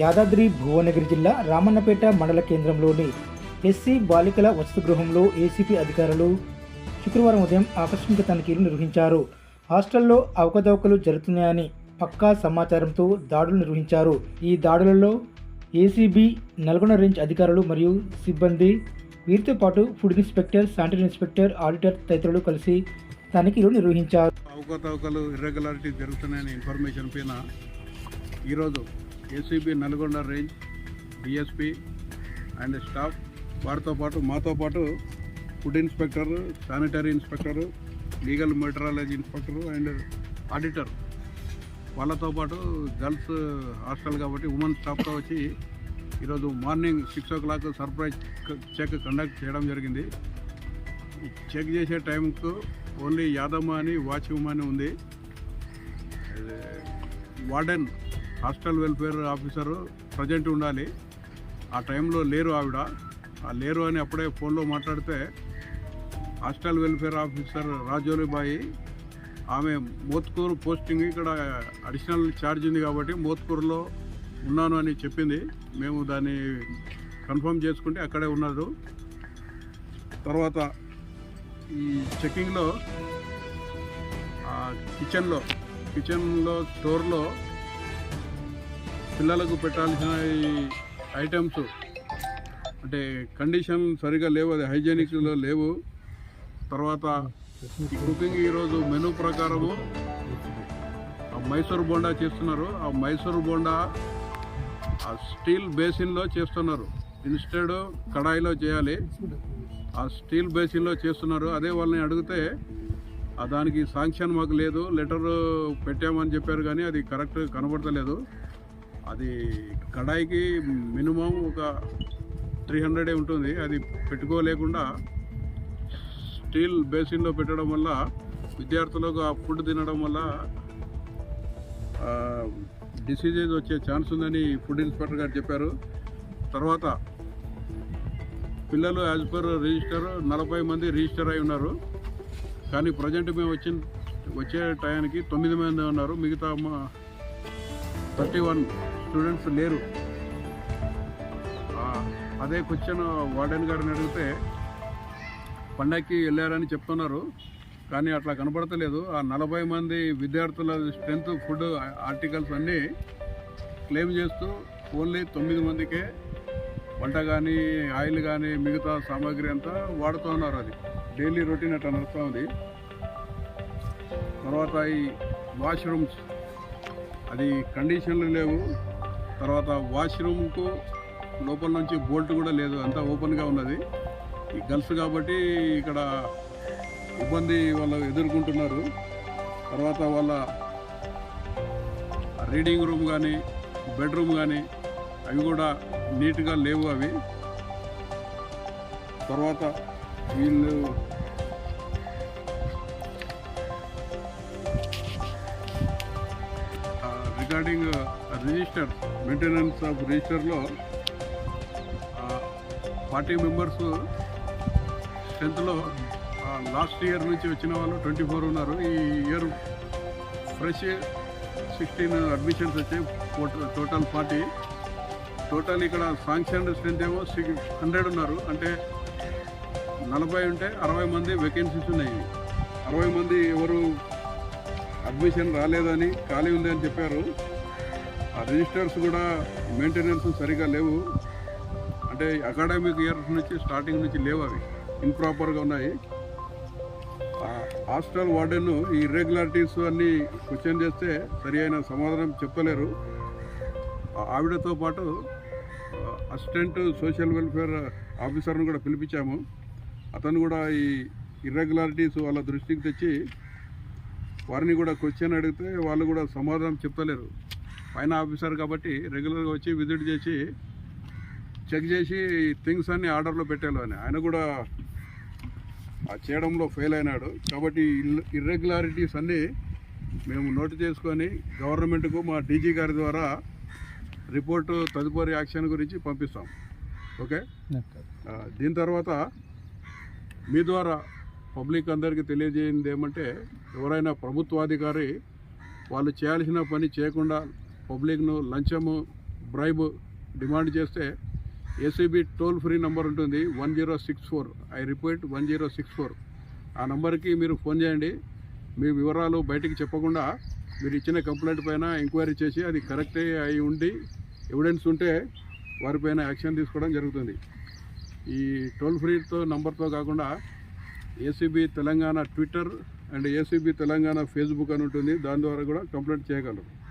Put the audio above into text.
యాదాద్రి భువనగిరి జిల్లా రామన్నపేట మండల కేంద్రంలోని ఎస్సీ బాలికల వసతి గృహంలో ఏసీపీ అధికారులు శుక్రవారం ఉదయం ఆకస్మిక తనిఖీలు నిర్వహించారు. హాస్టల్లో అవకతవకలు జరుగుతున్నాయని పక్కా సమాచారంతో దాడులు నిర్వహించారు. ఈ దాడులలో ఏసీబీ నల్గొండ రేంజ్ అధికారులు మరియు సిబ్బంది వీరితో పాటు food inspector sanitary inspector auditor తదితరులు కలిసి తనిఖీలు నిర్వహించారు. అవకతవకలు ఇర్రెగ్యులారిటీ జరుగుతున్నాయని ఇన్ఫర్మేషన్ పైన ఈరోజు ACB Nalgonda range DSP and staff వారితో పాటు మాతో పాటు food inspector sanitary inspector legal metrology inspector and auditor. వాళ్ళతో పాటు గర్ల్స్ హాస్టల్ కాబట్టి ఉమెన్ స్టాఫ్తో వచ్చి ఈరోజు morning six o'clock surprise check conduct చేయడం జరిగింది. చెక్ చేసే టైంకు ఓన్లీ యాదమ్మ అని వాచ్యమ్మ అని ఉంది. Warden hostel welfare officer present ఉండాలి. ఆ టైంలో లేరు ఆవిడ. ఆ లేరు అని అప్పుడే ఫోన్లో మాట్లాడితే హాస్టల్ వెల్ఫేర్ ఆఫీసర్ రాజోలిబాయి ఆమె మోత్కూరు పోస్టింగ్ ఇక్కడ అడిషనల్ ఛార్జ్ ఉంది కాబట్టి మోత్కూరులో ఉన్నాను అని చెప్పింది. మేము దాన్ని కన్ఫర్మ్ చేసుకుంటే అక్కడే ఉన్నారు. తర్వాత ఈ చెక్కింగ్లో కిచెన్లో కిచెన్లో స్టోర్లో పిల్లలకు పెట్టాల్సిన ఈ ఐటమ్స్ అంటే కండిషన్ సరిగా లేవు అది హైజీనిక్లో లేవు. తర్వాత ఈ కుకింగ్ ఈరోజు మెనూ ప్రకారము ఆ మైసూర్ బోండా చేస్తున్నారు. ఆ మైసూర్ బోండా ఆ స్టీల్ బేసిన్లో చేస్తున్నారు. ఇన్స్టెడ్ కడాయిలో చేయాలి. ఆ స్టీల్ బేసిన్లో చేస్తున్నారు. అదే వాళ్ళని అడిగితే దానికి శాంక్షన్ మాకు లేదు లెటర్ పెట్టామని చెప్పారు కానీ అది కరెక్ట్ కనబడతలేదు. అది కడాయికి మినిమం ఒక త్రీ హండ్రెడే ఉంటుంది. అది పెట్టుకోలేకుండా స్టీల్ బేసిన్లో పెట్టడం వల్ల విద్యార్థులకు ఆ ఫుడ్ తినడం వల్ల డిసీజెస్ వచ్చే ఛాన్స్ ఉందని ఫుడ్ ఇన్స్పెక్టర్ గారు చెప్పారు. తర్వాత పిల్లలు యాజ్ పర్ రిజిస్టర్ నలభై మంది రిజిస్టర్ అయి ఉన్నారు. కానీ ప్రజెంట్ మేము వచ్చిన వచ్చే టయానికి తొమ్మిది మంది ఉన్నారు. మిగతా థర్టీ వన్ స్టూడెంట్స్ లేరు. అదే క్వశ్చన్ వార్డెన్ గారిని అడిగితే పండగకి వెళ్ళారని చెప్తున్నారు కానీ అట్లా కనపడతలేదు ఆ నలభై మంది విద్యార్థుల స్ట్రెంత్ ఫుడ్ ఆర్టికల్స్ అన్నీ క్లెయిమ్ చేస్తూ ఓన్లీ తొమ్మిది మందికే వంట కానీ ఆయిల్ కానీ మిగతా సామాగ్రి అంతా వాడుతూ ఉన్నారు అది. డైలీ రొటీన్ అట్లా నడుస్తూ ఉంది. తర్వాత ఈ వాష్రూమ్స్ అది కండిషన్లు లేవు. తర్వాత వాష్రూమ్కు లోపల నుంచి బోల్ట్ కూడా లేదు అంతా ఓపెన్గా ఉన్నది. ఈ గర్ల్స్ కాబట్టి ఇక్కడ ఇబ్బంది వాళ్ళు ఎదుర్కొంటున్నారు. తర్వాత వాళ్ళ రీడింగ్ రూమ్ కానీ బెడ్రూమ్ కానీ అవి కూడా నీట్గా లేవు అవి. తర్వాత వీళ్ళు రిగార్డింగ్ రిజిస్టర్ మెయింటెనెన్స్ ఆఫ్ రిజిస్టర్లో ఫార్టీ మెంబర్స్ టెన్త్లో లాస్ట్ ఇయర్ నుంచి వచ్చిన వాళ్ళు ట్వంటీ ఫోర్ ఉన్నారు. ఈ ఇయర్ ఫ్రెష్ సిక్స్టీన్ అడ్మిషన్స్ వచ్చాయి టోటల్ ఫార్టీ టోటల్ ఇక్కడ శాంక్షన్ స్ట్రెంత్ ఏమో సిక్స్ హండ్రెడ్ ఉన్నారు. అంటే నలభై ఉంటే అరవై మంది వేకెన్సీస్ ఉన్నాయి. అరవై మంది ఎవరు అడ్మిషన్ రాలేదని ఖాళీ ఉంది అని చెప్పారు. ఆ రిజిస్టర్స్ కూడా మెయింటెనెన్స్ సరిగా లేవు. అంటే అకాడమిక్ ఇయర్ నుంచి స్టార్టింగ్ నుంచి లేవు అవి. ఇంప్రాపర్గా ఉన్నాయి. హాస్టల్ వార్డెన్ ఈ ఇర్రెగ్యులారిటీస్ అన్నీ క్వశ్చన్ చేస్తే సరి అయిన సమాధానం చెప్పలేరు. ఆ ఆవిడతో పాటు అసిస్టెంట్ సోషల్ వెల్ఫేర్ ఆఫీసర్ను కూడా పిలిపించాము. అతను కూడా ఈ ఇర్రెగ్యులారిటీస్ వాళ్ళ దృష్టికి తెచ్చి వారిని కూడా క్వశ్చన్ అడిగితే వాళ్ళు కూడా సమాధానం చెప్పలేరు పైన ఆఫీసర్ కాబట్టి రెగ్యులర్గా వచ్చి విజిట్ చేసి చెక్ చేసి థింగ్స్ అన్ని ఆర్డర్లో పెట్టాలి అని. ఆయన కూడా ఆ చేయడంలో ఫెయిల్ అయినాడు. కాబట్టి ఇర్రెగ్యులారిటీస్ అన్నీ మేము నోటు చేసుకొని గవర్నమెంట్కు మా డీజీ గారి ద్వారా రిపోర్టు తదుపరి యాక్షన్ గురించి పంపిస్తాం. ఓకే? దీని తర్వాత మీ ద్వారా పబ్లిక్ అందరికీ తెలియజేయింది ఏమంటే ఎవరైనా ప్రభుత్వాధికారి వాళ్ళు చేయాల్సిన పని చేయకుండా పబ్లిక్ను లంచము బ్రైబ్ డిమాండ్ చేస్తే ఏసీబీ టోల్ ఫ్రీ నెంబర్ ఉంటుంది one zero six four. I repeat one zero six four. ఆ నెంబర్కి మీరు ఫోన్ చేయండి. మీ వివరాలు బయటికి చెప్పకుండా మీరు ఇచ్చిన కంప్లైంట్ పైన ఎంక్వైరీ చేసి అది కరెక్టే అయి ఉండి ఎవిడెన్స్ ఉంటే వారిపైన యాక్షన్ తీసుకోవడం జరుగుతుంది. ఈ టోల్ ఫ్రీతో నంబర్తో కాకుండా ACB Telangana Twitter and ACB Telangana Facebook అని ఉంటుంది. దాని ద్వారా కూడా కంప్లైంట్ చేయగలరు.